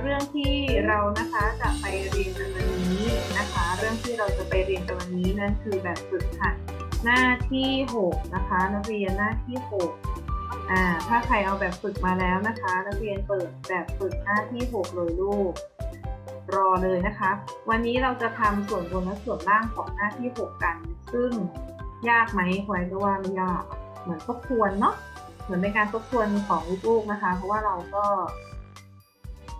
เรื่องที่เรานะคะจะไปเรียนกันวันนี้นะคะ เรื่องที่เราจะไปเรียนกันวันนี้นั่นคือแบบฝึกหัดหน้าที่ 6 นะคะ นักเรียนหน้าที่6อ่าถ้าใครเอาแบบฝึกมาแล้วนะคะ นักเรียนเปิดแบบฝึกหน้าที่ 6 เลยลูก รอเลยนะคะ วันนี้เราจะทำส่วนบนและส่วนล่างของหน้าที่ 6 กัน ซึ่งยากไหมควยก็ว่าไม่ยาก เหมือนทบทวนเนาะเหมือนเป็นการทบทวนของลูกๆนะคะ เพราะว่าเราก็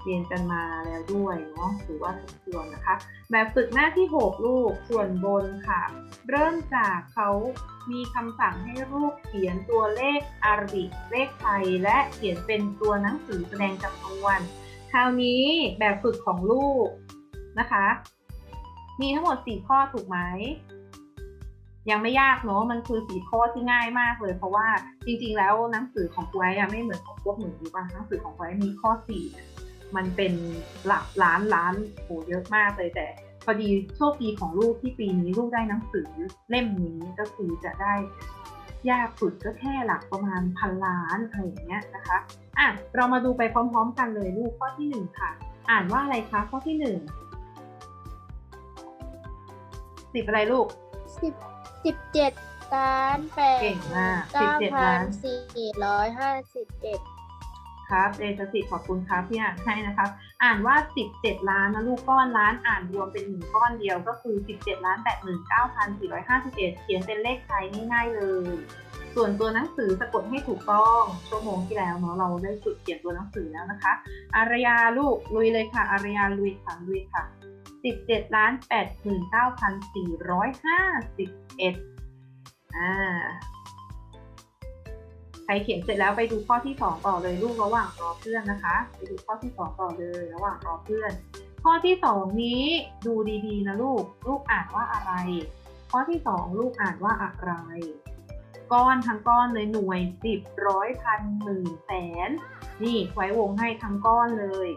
เรียนกันมาแล้วด้วยเนาะถือว่าทบทวนนะคะ แบบฝึกหน้าที่ 6 ลูกส่วนบนค่ะ เริ่มจากเขามีคำสั่งให้ลูกเขียนตัวเลขอารบิกเลขไทย และเขียนเป็นตัวหนังสือแสดงจำนวน คราวนี้แบบฝึกของลูกนะคะ มีทั้งหมด 4 ข้อถูกไหมยังไม่ยากเนอะมันคือสีข้อที่ง่ายมากเลย เพราะว่าจริงๆ แล้วหนังสือของไว้ไม่เหมือนของพวกหนูรู้ป่ะหนังสือของไว้มีข้อสี่ มันเป็นหลักล้านล้านโหเยอะมากเลยแต่พอดีโชคดีของลูกที่ปีนี้ลูกได้หนังสือเล่มนี้ก็คือจะได้ยากสุดก็แค่หลักประมาณพันล้านอะไรอย่างเงี้ยนะคะอะเรามาดูไปพร้อม ๆ กันเลยลูกข้อที่หนึ่งค่ะ อ่านว่าอะไรคะข้อที่หนึ่งสิบอะไรลูกสิบสิบเจ็ดล้านแปดเก่งมากเก้า17พัล้านนสี่ร้อยห้าสิบเอ็ด ครับเดชสิทธิ์ขอบคุณครับที่อ่านให้นะครับ อ่านว่า 17 ล้านนะลูกก้อนล้านอ่านรวมเป็นหนึ่งก้อนเดียวก็คือ 17ล้าน89,451 เขียนเป็นเลขไทยง่ายๆเลย ส่วนตัวหนังสือสะกดให้ถูกต้อง ชั่วโมงที่แล้วเนาะเราได้ฝึกเขียนตัวหนังสือแล้วนะคะ อารยาลูกลุยเลยค่ะ อารยาลุยค่ะลุยค่ะ 17ล้าน89,451อ่า ใครเขียนเสร็จแล้วไปดูข้อที่สองต่อเลยลูกระหว่างรอเพื่อนนะคะ ไปดูข้อที่สองต่อเลยระหว่างรอเพื่อน ข้อที่สองนี้ดูดีๆนะลูก ลูกอ่านว่าอะไร ข้อที่สองลูกอ่านว่าอะไร ก้อนทั้งก้อนเลยหน่วยสิบร้อยพันหมื่นแสน นี่ไว้วงให้ทั้งก้อนเลย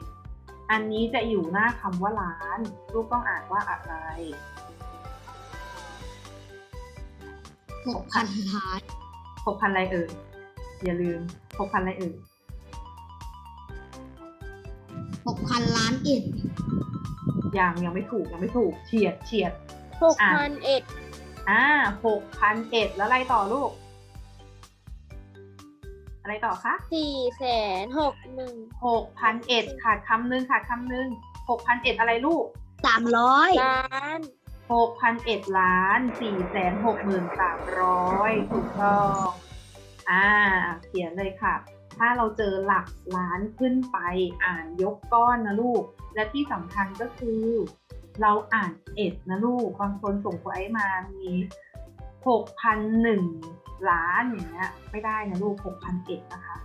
อันนี้จะอยู่หน้าคำว่าล้าน ลูกต้องอ่านว่าอะไรหกพันล้านหกพันอะไรเอ่ย อย่าลืมหกพันอะไรเอ่ยหกพันล้านเอ็ดยังยังไม่ถูกยังไม่ถูกเฉียดเฉียดหกพันเอ็ดอ่าหกพันเอ็ดแล้วอะไรต่อลูก อะไรต่อคะสี่แสนหกหนึ่งหกพันเอ็ดขาดคำหนึ่งขาดคำหนึ่งหกพันเอ็ดอะไรลูกสามร้อยล้านหกพันเอ็ดล้านสี่แสนหกหมื่นสามร้อยถูกต้อง อ่า เขียนเลยค่ะ ถ้าเราเจอหลักล้านขึ้นไปอ่านยกก้อนนะลูก และที่สำคัญก็คือ เราอ่านเอ็ดนะลูก บางคนส่งไว้มามีหกพันหนึ่งล้านอย่างเงี้ยไม่ได้นะลูกหกพันเอ็ดนะคะ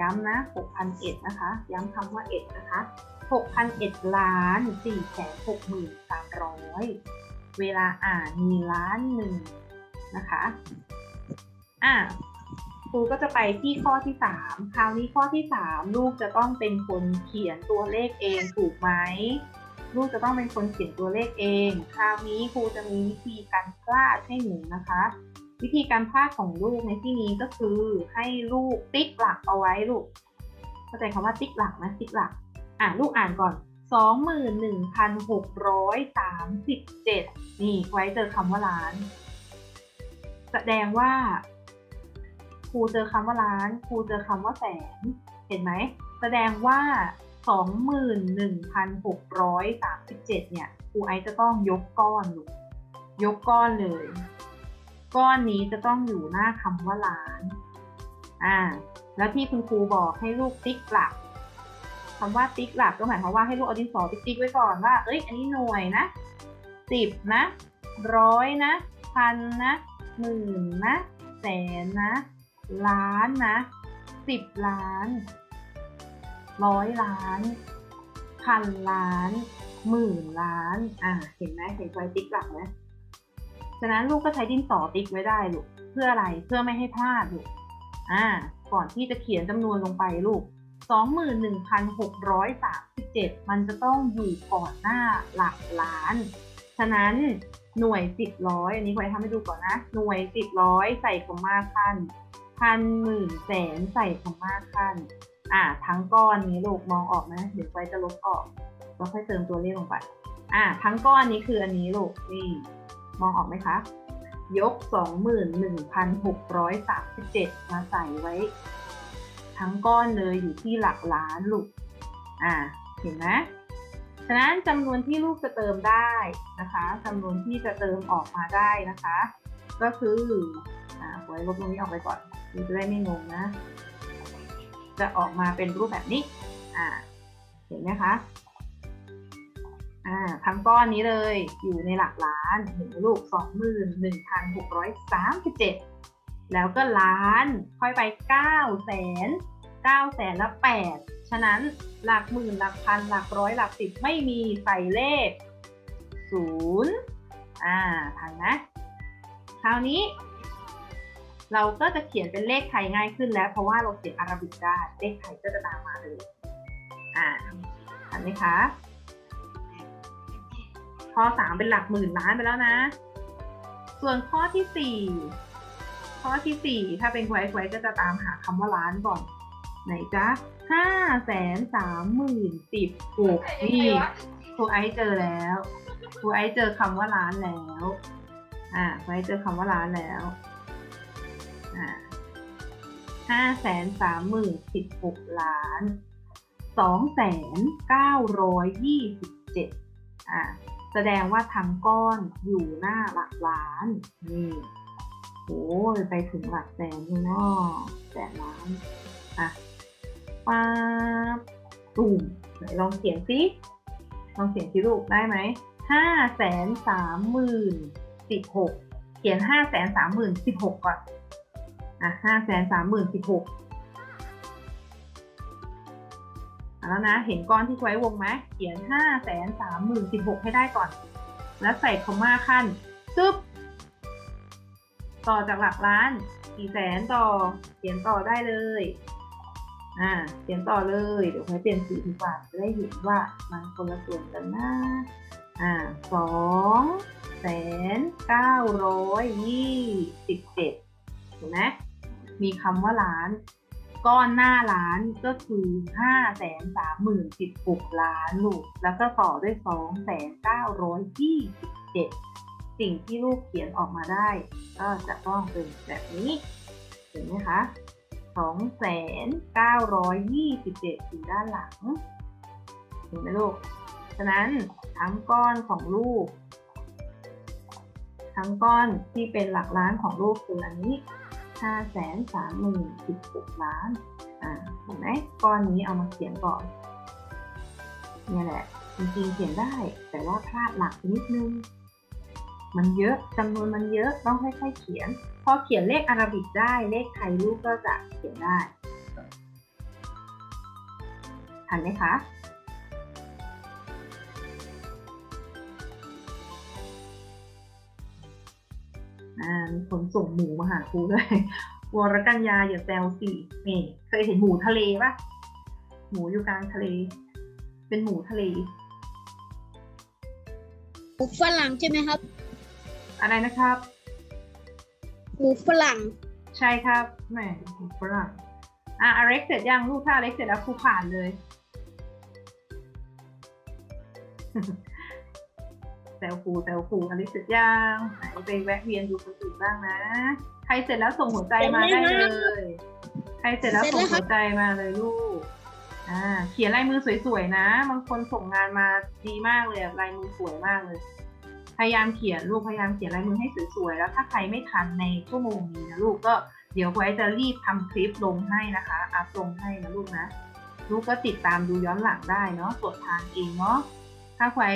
ย้ำนะหกพันเอ็ดนะคะ ย้ำคำว่าเอ็ดนะคะหกพันเอ็ดล้านสี่แสนหกหมื่นสามร้อยเวลาอ่านมีล้านหนึ่งนะคะ อะ ครูก็จะไปที่ข้อที่สามคราวนี้ข้อที่สามลูกจะต้องเป็นคนเขียนตัวเลขเองถูกไหม ลูกจะต้องเป็นคนเขียนตัวเลขเอง คราวนี้ครูจะมีวิธีการพลาดให้หนูนะคะ วิธีการพลาดของลูกในที่นี้ก็คือให้ลูกติ๊กหลักเอาไว้ลูก เข้าใจคำว่าติ๊กหลักนะติ๊กหลัก อ่านลูกอ่านก่อนสองหมื่นหนึ่งพันหกร้อยสามสิบเจ็ดนี่ไว้เจอคำว่าล้าน แสดงว่า ครูเจอคำว่าล้าน ครูเจอคำว่าแสน เห็นไหม แสดงว่าสองหมื่นหนึ่งพันหกร้อยสามสิบเจ็ดเนี่ย ครูไอซ์จะต้องยกก้อนลูยกก้อนเลย ก้อนนี้จะต้องอยู่หน้าคำว่าล้าน อ่า แล้วที่คุณครูบอกให้ลูกติ๊กหลักคำว่าติ๊กหลักก็หมายความว่าให้ลูกเอาดินสอติ๊กติ๊กไว้ก่อนว่า เอ้ย อันนี้หน่วยนะสิบนะ ร้อยนะ พันนะ หมื่นนะ แสนนะ ล้านนะสิบล้าน ร้อยล้าน พันล้าน หมื่นล้าน อ่า เห็นไหมเห็นไฟติ๊กหลักไหมฉะนั้นลูกก็ใช้ดินสอติ๊กไว้ได้ลูก เพื่ออะไร เพื่อไม่ให้พลาดลูก อ่า ก่อนที่จะเขียนจำนวนลงไปลูก 21,637 มันจะต้องอยู่ก่อนหน้าหลักล้าน ฉะนั้นหน่วยสิบร้อย อันนี้ไว้ทำให้ดูก่อนนะ หน่วยสิบร้อยใส่คอมมาขั้น พันหมื่นแสนใส่คอมมาขั้น อ่า ทั้งก้อนนี้ลูกมองออกไหมเดี๋ยวไฟจะลบออกแล้วค่อยเติมตัวเลขลงไป อ่า ทั้งก้อนนี้คืออันนี้ลูกนี่ มองออกไหมคะ ยก 21,637 มาใส่ไว้ ทั้งก้อนเลยอยู่ที่หลักล้านลูก อ่า เห็นไหมฉะนั้นจำนวนที่ลูกจะเติมได้นะคะจำนวนที่จะเติมออกมาได้นะคะ ก็คืออ่าไว้ลบตรงนี้ออกไปก่อน ดูจะได้ไม่งงนะ จะออกมาเป็นรูปแบบนี้ อ่า เห็นไหมคะ อ่า ทั้งก้อนนี้เลย อยู่ในหลักล้าน เห็นไหมลูกสองหมื่นหนึ่งพันหกร้อยสามสิบเจ็ดแล้วก็ล้าน ค่อยไปเก้าแสนเก้าแสนละแปดฉะนั้นหลักหมื่น หลักพัน หลักร้อย หลักสิบ ไม่มีใส่เลขศูนย์อ่า ทันนะ คราวนี้ เราก็จะเขียนเป็นเลขไทยง่ายขึ้นแล้ว เพราะว่าเราเขียนอาราบิกได้เลขไทยก็จะตามมาเลยอ่าทันไหมคะข้อสามเป็นหลักหมื่นล้านไปแล้วนะ ส่วนข้อที่สี่ข้อที่สี่ถ้าเป็นไว้ไว้ก็จะตามหาคำว่าล้านก่อน ไหนจ๊ะห้าแสนสามหมื่นสิบหกนี่ครูไอเจอแล้วครูไอเจอคำว่าล้านแล้ว อ่าครูไอเจอคำว่าล้านแล้ว ห้าแสนสามหมื่นสิบหกล้านสองแสนเก้าร้อยยี่สิบเจ็ดอ่าแสดงว่าทั้งก้อนอยู่หน้าหลักล้าน นี่โอ้ยไปถึงหลักแสนเลยเนาะแสนล้านอะป๊าตุ่มไหนลองเขียนสิลองเขียนสิลูกได้ไหมห้าแสนสามหมื่นสิบหกเขียนห้าแสนสามหมื่นสิบหกก่อน อะห้าแสนสามหมื่นสิบหกแล้วนะ เห็นก้อนที่ไว้วงไหมเขียนห้าแสนสามหมื่นสิบหกให้ได้ก่อน แล้วใส่คอมมาขั้นซึบต่อจากหลักล้านกี่แสนต่อเขียนต่อได้เลย อ่าเขียนต่อเลย เดี๋ยวค่อยเปลี่ยนสีดีกว่าจะได้เห็นว่ามันคนละส่วนกันนะอ่าสองแสนเก้าร้อยยี่สิบเจ็ดเห็นไหม มีคำว่าล้าน ก้อนหน้าล้านก็คือห้าแสนสามหมื่นสิบหกล้านลูก แล้วก็ต่อด้วยสองแสนเก้าร้อยยี่สิบเจ็ดสิ่งที่ลูกเขียนออกมาได้ ก็จะต้องเป็นแบบนี้เห็นไหมคะสองแสนเก้าร้อยยี่สิบเจ็ดอยู่ด้านหลังเห็นไหมลูก ฉะนั้นทั้งก้อนของลูก ทั้งก้อนที่เป็นหลักล้านของลูกคืออันนี้ ห้าแสนสามหมื่นสิบหกล้าน อ่าเห็นไหมก้อนนี้เอามาเขียนก่อนนี่แหละ จริงๆเขียนได้ แต่ว่าพลาดหลักนิดนึง มันเยอะจำนวนมันเยอะต้องค่อยๆเขียน พอเขียนเลขอาราบิกได้เลขไทยลูกก็จะเขียนได้ทันไหมคะ มีคนส่งหมูมาหาครูด้วย วรกัญญาอย่าแซวสินี่เคยเห็นหมูทะเลปะหมูอยู่กลางทะเล เป็นหมูทะเลหมูฝรั่งใช่ไหมครับ อะไรนะครับ หมูฝรั่ง ใช่ครับแหมหมูฝรั่งอะอเล็กเสร็จยังลูกถ้าอเล็กเสร็จแล้วครูผ่านเลย แซวครูแซวครูอเล็กเสร็จยังไหนไปแวะเวียนดูคนอื่นบ้างนะ ใครเสร็จแล้วส่งหัวใจมาได้เลย ใครเสร็จแล้วส่งหัวใจมาเลยลูกอ่าเขียนลายมือสวยๆนะ บางคนส่งงานมาดีมากเลยอะลายมือสวยมากเลย พยายามเขียนลูกพยายามเขียนลายมือให้สวยๆแล้วถ้าใครไม่ทันในชั่วโมงนี้นะลูกก็เดี๋ยวไว้จะรีบทำคลิปลงให้นะคะอัพลงให้นะลูกนะ ลูกก็ติดตามดูย้อนหลังได้เนาะตรวจทานเองเนาะถ้าไว้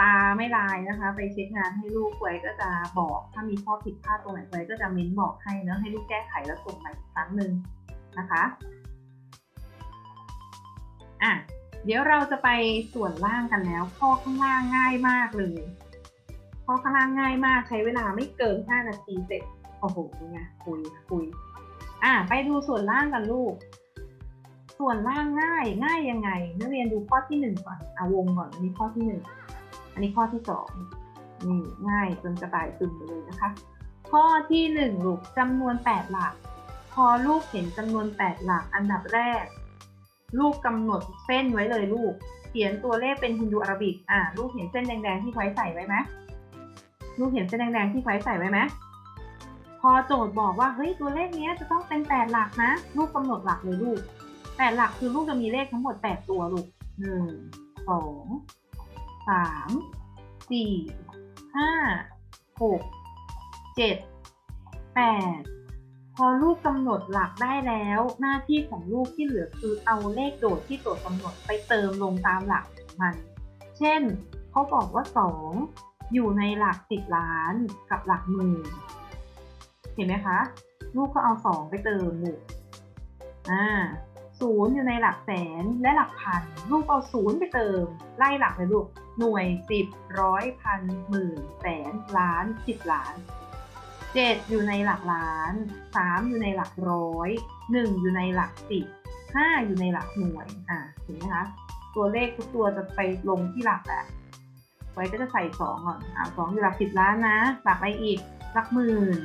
ตาไม่ลายนะคะ ไปเช็คงานให้ลูกไว้ก็จะบอก ถ้ามีข้อผิดพลาดตรงไหนไว้ก็จะเม้นบอกให้เนาะให้ลูกแก้ไขแล้วส่งมาอีกครั้งหนึ่งนะคะอะเดี๋ยวเราจะไปส่วนล่างกันแล้ว ข้อข้างล่างง่ายมากเลย ข้อข้างล่างง่ายมากใช้เวลาไม่เกิน 5 นาทีเสร็จโอ้โหเป็นไงคุยคุยอะไปดูส่วนล่างกันลูก ส่วนล่างง่ายง่ายยังไงนักเรียนดูข้อที่หนึ่งก่อนเอาวงก่อนอันนี้ข้อที่หนึ่ง อันนี้ข้อที่สองนี่ง่ายจนกระต่ายตึงไปเลยนะคะ ข้อที่หนึ่งลูกจำนวนแปดหลัก พอลูกเห็นจำนวนแปดหลักอันดับแรก ลูกกำหนดเส้นไว้เลยลูก เขียนตัวเลขเป็นฮินดูอาราบิก อ่าลูกเห็นเส้นแดงๆที่ไว้ใส่ไว้ไหมลูกเห็นเส้นแดงๆที่ไว้ใส่ไว้ไหมพอโจทย์บอกว่าเฮ้ยตัวเลขเนี้ยจะต้องเป็นแปดหลักนะลูกกำหนดหลักเลยลูกแปดหลักคือลูกจะมีเลขทั้งหมดแปดตัวลูกหนึ่งสอง สามสี่ห้าหกเจ็ดแปดพอลูกกำหนดหลักได้แล้ว หน้าที่ของลูกที่เหลือคือเอาเลขโดดที่โจทย์กำหนดไปเติมลงตามหลักของมัน เช่นเขาบอกว่าสองอยู่ในหลักสิบล้านกับหลักหมื่นเห็นไหมคะ ลูกก็เอาสองไปเติมลูกอ่าศูนย์อยู่ในหลักแสนและหลักพัน ลูกเอาศูนย์ไปเติม ไล่หลักเลยลูก หน่วยสิบร้อยพันหมื่นแสนล้านสิบล้านเจ็ดอยู่ในหลักล้านสามอยู่ในหลักร้อยหนึ่งอยู่ในหลักสิบห้าอยู่ในหลักหน่วยอ่าเห็นไหมคะตัวเลขทุกตัวจะไปลงที่หลักแหละไว้ก็จะใส่สองก่อนอ่าสองอยู่หลักสิบล้านนะ หลักอะไรอีก หลักหมื่น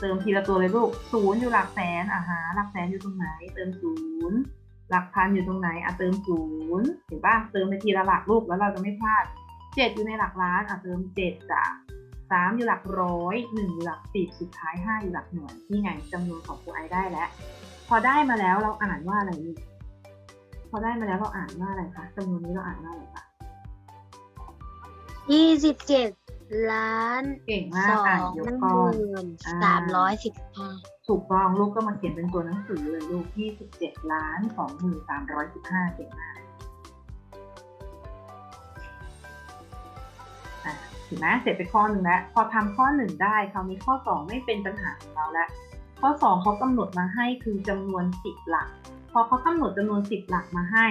เติมทีละตัวเลยลูกศูนย์อยู่หลักแสนอ่าฮะหลักแสนอยู่ตรงไหน เติมศูนย์ หลักพันอยู่ตรงไหนอะเติมศูนย์เห็นป่ะเติมไปทีละหลักลูกแล้วเราจะไม่พลาดเจ็ดอยู่ในหลักล้านอะเติมเจ็ดจ้ะสามอยู่หลักร้อยหนึ่งอยู่หลักสิบสุดท้ายห้าอยู่หลักหน่วยนี่ไงจำนวนของครูไอได้แล้ว พอได้มาแล้วเราอ่านว่าอะไรพอได้มาแล้วเราอ่านว่าอะไรคะจำนวนนี้เราอ่านว่าอะไรคะยี่สิบเจ็ด ล้านเก่งมาสกออ่านงยกหก้อนมื่นอ่าสามร้อยสิบห้าถูกต้องลูกก็มาเขียนเป็นตัวหนังสือเลยลูกที่สิบเจ็ดล้านสองหมื่นสามร้อยสิบห้าเก่งมากอะเห็นไหมเสร็จไปข้อหนึ่งแล้ว พอทำข้อหนึ่งได้คราวนี้ข้อสองไม่เป็นปัญหาของเราแล้ว ข้อสองเขากำหนดมาให้คือจำนวนสิบหลัก พอเขากำหนดจำนวนสิบหลักมาให้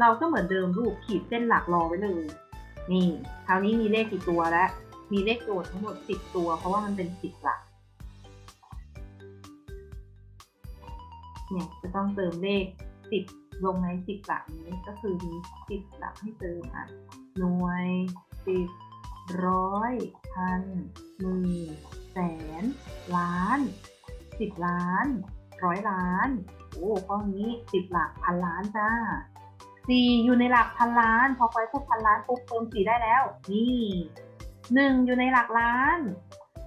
เราก็เหมือนเดิมลูกขีดเส้นหลักรอไว้เลย นี่ คราวนี้มีเลขกี่ตัวแล้ว มีเลขโจทย์ทั้งหมดสิบตัว เพราะว่ามันเป็นสิบหลัก เนี่ยจะต้องเติมเลขสิบลงในสิบหลักนี้ก็คือมีสิบหลักให้เติมอะ หน่วยสิบร้อย พัน หมื่น แสน ล้านสิบล้าน ร้อยล้าน โอ้ข้อนี้สิบหลักพันล้านจ้า สี่อยู่ในหลักพันล้าน พอไปพูดพันล้านปุ๊บเติมสี่ได้แล้ว นี่หนึ่งอยู่ในหลักล้าน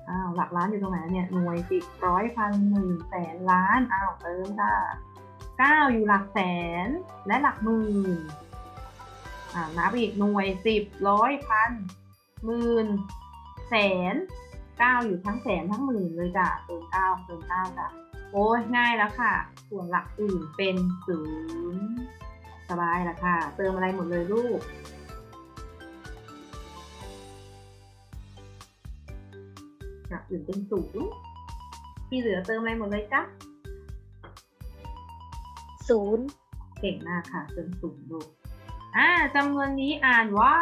อ้าวหลักล้านอยู่ตรงไหนเนี่ยหน่วยสิบร้อยพันหมื่นแสนล้านอ้าวเติมค่ะเก้าอยู่หลักแสนและหลักหมื่นอ่านับอีกหน่วยสิบร้อยพันหมื่นแสนเก้าอยู่ทั้งแสนทั้งหมื่นเลยจ้ะเติมเก้าเติมเก้าจ้ะโอ้ยง่ายแล้วค่ะ ส่วนหลักอื่นเป็นศูนย์ สบายละค่ะ เติมอะไรหมดเลยลูกหลักอื่นเป็นศูนย์ที่เหลือเติมอะไรหมดเลยจ้ะศูนย์เก่งมากค่ะ เติมศูนย์ลูก อ่าจำนวนนี้อ่านว่า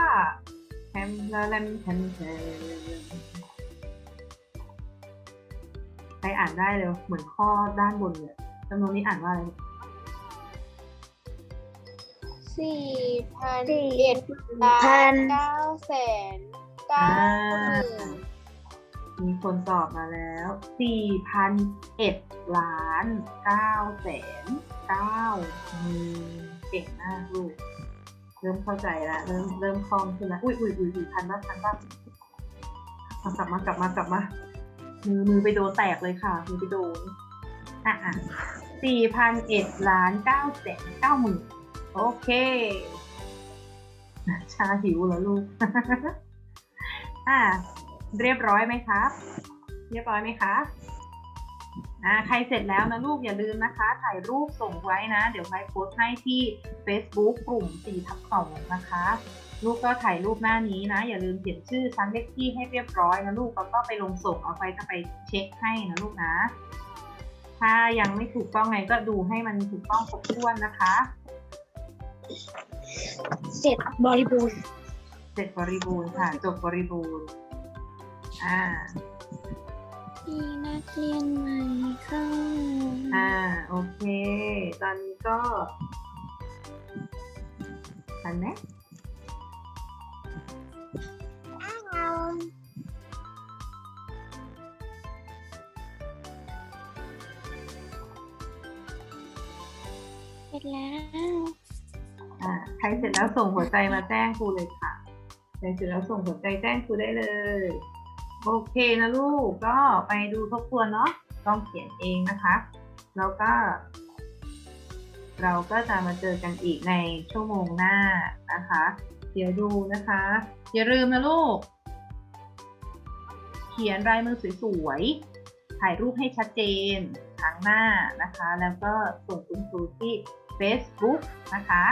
แฮมละแลมแฮมแฮมใครอ่านได้เร็วเหมือนข้อด้านบนเลยจำนวนนี้อ่านว่าอะไร สี่พันเอ็ดล้าพันนเก้าแสนเก้าหมื่นมีคนตอบมาแล้วสี่พันเอ็ดล้านเก้าแสนเก้าหมื่นเก่งมากลูก เริ่มเข้าใจแล้วเริ่มเริ่มคล่องขึ้นแล้วอุ้ยอุ้ยอุ้ยอุ้ยพันบ้างพันบ้างเอากลับมากลับมากลับมามือมือไปโดนแตกเลยค่ะ มือไปโดนอะอะสี่พันเอ็ดล้านเก้าแสนเก้าหมื่น โอเคชาหิวแล้วลูก อะเรียบร้อยไหมครับ เรียบร้อยไหมคะอ่าใครเสร็จแล้วนะลูกอย่าลืมนะคะ ถ่ายรูปส่งไว้นะ เดี๋ยวไว้โพสต์ให้ที่ Facebook กลุ่ม4ทับ2นะคะ ลูกก็ถ่ายรูปหน้านี้นะ อย่าลืมเขียนชื่อชั้นเลขที่ให้เรียบร้อยนะลูกแล้วก็ไปลงส่งเอาไปจะไปเช็คให้นะลูกนะ ถ้ายังไม่ถูกต้องไงก็ดูให้มันถูกต้องครบถ้วนนะคะ เสร็จบริบูรณ์เสร็จบริบูรณ์ค่ะ จบบริบูรณ์ อ่า มีนักเรียนใหม่เข้าอ่า โอเค ตอนนี้ก็ทันไหมเสร็จแล้วอ่า ใครเสร็จแล้วส่งหัวใจมาแจ้งครูเลยค่ะใครเสร็จแล้วส่งหัวใจแจ้งครูได้เลย โอเคนะลูก ก็ไปดูทบทวนเนาะต้องเขียนเองนะคะ แล้วก็ เราก็จะมาเจอกันอีกในชั่วโมงหน้านะคะ เดี๋ยวดูนะคะ อย่าลืมนะลูก เขียนลายมือสวยๆ ถ่ายรูปให้ชัดเจนครั้งหน้านะคะ แล้วก็ส่งคุณครูที่ Facebook นะคะ